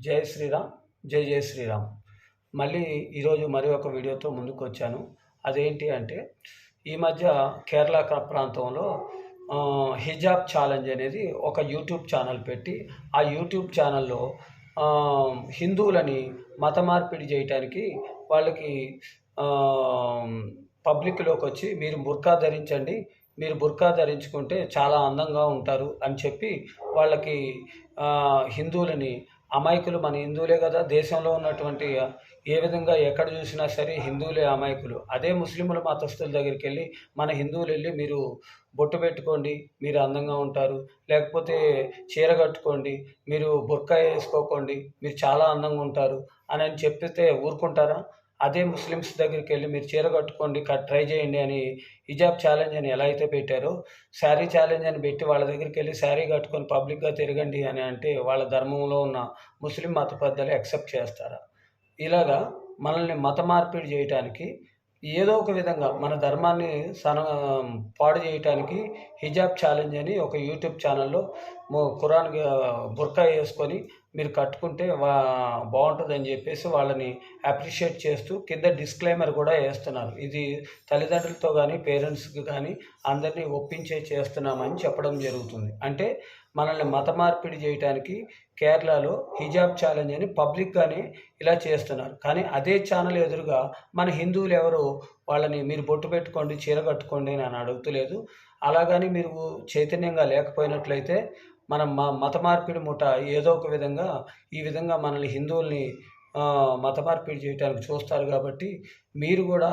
జై శ్రీరామ్ జై జై శ్రీరామ్. మళ్ళీ ఈరోజు మరి ఒక వీడియోతో ముందుకు వచ్చాను అదేంటి అంటే ఈ మధ్య కేరళ ప్రాంతంలో హిజాబ్ ఛాలెంజ్ అనేది ఒక యూట్యూబ్ ఛానల్ పెట్టి ఆ యూట్యూబ్ ఛానల్లో హిందువులని మత మార్పిడి చేయటానికి వాళ్ళకి పబ్లిక్లోకి వచ్చి మీరు బుర్కా ధరించండి మీరు బుర్కా ధరించుకుంటే చాలా అందంగా ఉంటారు అని చెప్పి వాళ్ళకి హిందువులని అమాయకులు మన హిందువులే కదా? దేశంలో ఉన్నటువంటి ఏ విధంగా ఎక్కడ చూసినా సరే హిందువులే అమాయకులు. అదే ముస్లింలు మతస్థుల దగ్గరికి వెళ్ళి మన హిందువులు వెళ్ళి మీరు బొట్టు పెట్టుకోండి మీరు అందంగా ఉంటారు. లేకపోతే చీర కట్టుకోండి మీరు బుర్కా వేసుకోకండి మీరు చాలా అందంగా ఉంటారు అని అని చెప్పితే ఊరుకుంటారా? అదే ముస్లిమ్స్ దగ్గరికి వెళ్ళి మీరు చీర కట్టుకోండి ట్రై చేయండి అని హిజాబ్ ఛాలెంజ్ అని ఎలా అయితే పెట్టారో శారీ ఛాలెంజ్ అని పెట్టి వాళ్ళ దగ్గరికి వెళ్ళి శారీ కట్టుకొని పబ్లిక్గా తిరగండి అని అంటే వాళ్ళ ధర్మంలో ఉన్న ముస్లిం మత పెద్దలు యాక్సెప్ట్ చేస్తారా? ఇలాగా మనల్ని మత మార్పిడి చేయటానికి ఏదో ఒక విధంగా మన ధర్మాన్ని సన పాడు చేయటానికి హిజాబ్ ఛాలెంజ్ అని ఒక యూట్యూబ్ ఛానల్లో ఖురాన్ బుర్కా వేసుకొని మీరు కట్టుకుంటే వా బాగుంటుందని చెప్పేసి వాళ్ళని అప్రిషియేట్ చేస్తూ కింద డిస్క్లైమర్ కూడా వేస్తున్నారు. ఇది తల్లిదండ్రులతో కానీ పేరెంట్స్కి కానీ అందరినీ ఒప్పించే చేస్తున్నామని చెప్పడం జరుగుతుంది. అంటే మనల్ని మత మార్పిడి చేయడానికి కేరళలో హిజాబ్ ఛాలెంజ్ అని పబ్లిక్గానే ఇలా చేస్తున్నారు. కానీ అదే ఛానల్ ఎదురుగా మన హిందువులు ఎవరు వాళ్ళని మీరు బొట్టు పెట్టుకోండి చీర కట్టుకోండి అని అడుగుతలేదు. అలాగని మీరు చైతన్యంగా లేకపోయినట్లయితే మనం మా మత మార్పిడి ముఠ ఏదో ఒక విధంగా ఈ విధంగా మనల్ని హిందువుల్ని మత మార్పిడి చేయడానికి చూస్తారు కాబట్టి మీరు కూడా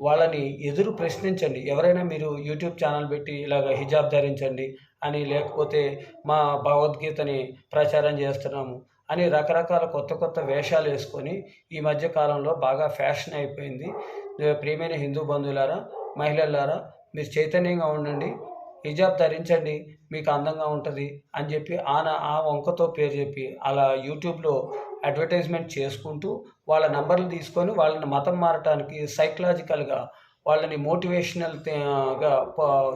వాళ్ళని ఎదురు ప్రశ్నించండి. ఎవరైనా మీరు యూట్యూబ్ ఛానల్ పెట్టి ఇలాగ హిజాబ్ ధరించండి అని లేకపోతే మా భగవద్గీతని ప్రచారం చేస్తున్నాము అని రకరకాల కొత్త కొత్త వేషాలు వేసుకొని ఈ మధ్య కాలంలో బాగా ఫ్యాషన్ అయిపోయింది. ప్రియమైన హిందూ బంధువులారా మహిళలారా మీరు చైతన్యంగా ఉండండి హిజాబ్ ధరించండి మీకు అందంగా ఉంటుంది అని చెప్పి ఆన ఆ వంకతో పేరు చెప్పి అలా యూట్యూబ్లో అడ్వర్టైజ్మెంట్ చేసుకుంటూ వాళ్ళ నంబర్లు తీసుకొని వాళ్ళని మతం మారటానికి సైకలాజికల్గా వాళ్ళని మోటివేషనల్గా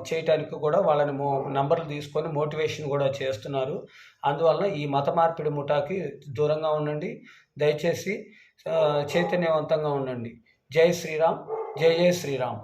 చేయటానికి కూడా వాళ్ళని మో నంబర్లు తీసుకొని మోటివేషన్ కూడా చేస్తున్నారు. అందువలన ఈ మత మార్పిడి ముఠాకి దూరంగా ఉండండి. దయచేసి చైతన్యవంతంగా ఉండండి. జై శ్రీరామ్ జై జై శ్రీరామ్.